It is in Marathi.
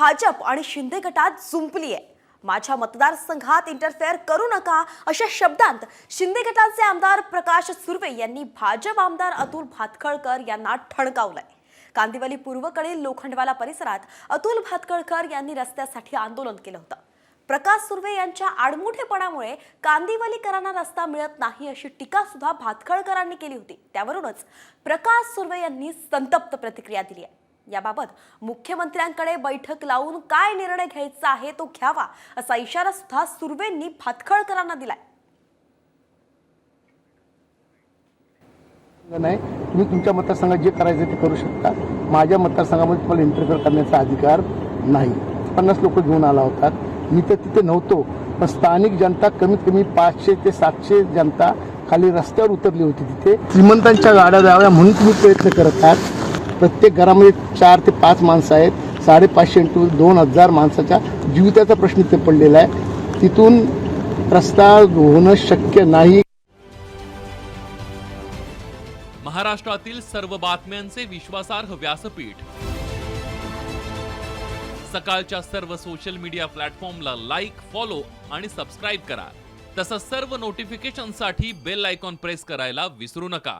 भाजप आणि शिंदे गटात जुंपली आहे माझ्या मतदारसंघात इंटरफेअर करू नका अशा शब्दांत शिंदे गटाचे आमदार प्रकाश सुर्वे यांनी भाजप आमदार अतुल भातखळकर यांना ठणकावलंय. कांदिवली पूर्वकडील लोखंडवाला परिसरात अतुल भातखळकर यांनी रस्त्यासाठी आंदोलन केलं होतं. प्रकाश सुर्वे यांच्या आडमुठेपणामुळे कांदिवलीकरांना रस्ता मिळत नाही अशी टीका सुद्धा भातखळकरांनी केली होती. त्यावरूनच प्रकाश सुर्वे यांनी संतप्त प्रतिक्रिया दिली आहे. याबाबत मुख्यमंत्र्यांकडे बैठक लावून काय निर्णय घ्यायचा आहे तो घ्यावा असा इशारा सुद्धा सुर्वेंनी भातखळकरांना दिलाय. नाही तुम्ही तुमच्या मतदारसंघात जे करायचं ते करू शकता. माझ्या मतदारसंघामध्ये तुम्हाला इंटरफेअर करण्याचा अधिकार नाही. पन्नास लोक घेऊन आला होता मी तर तिथे नव्हतो. पण स्थानिक जनता कमीत कमी पाचशे ते सातशे जनता खाली रस्त्यावर उतरली होती तिथे. श्रीमंतांच्या गाड्या द्याव्या म्हणून तुम्ही प्रयत्न करत आहात. प्रत्येक घरामध्ये चार ते पाच माणसं आहेत. साडेपाचशे टू दोन हजार माणसाच्या जीविताचा प्रश्न इथे पडलेला आहे. तिथून रस्ता होणं शक्य नाही. महाराष्ट्रातील सर्व बातम्यांचे विश्वासार्ह व्यासपीठ. सकाळच्या सर्व सोशल मीडिया प्लॅटफॉर्मला लाईक फॉलो आणि सबस्क्राईब करा. तसंच सर्व नोटिफिकेशनसाठी बेल आयकॉन प्रेस करायला विसरू नका.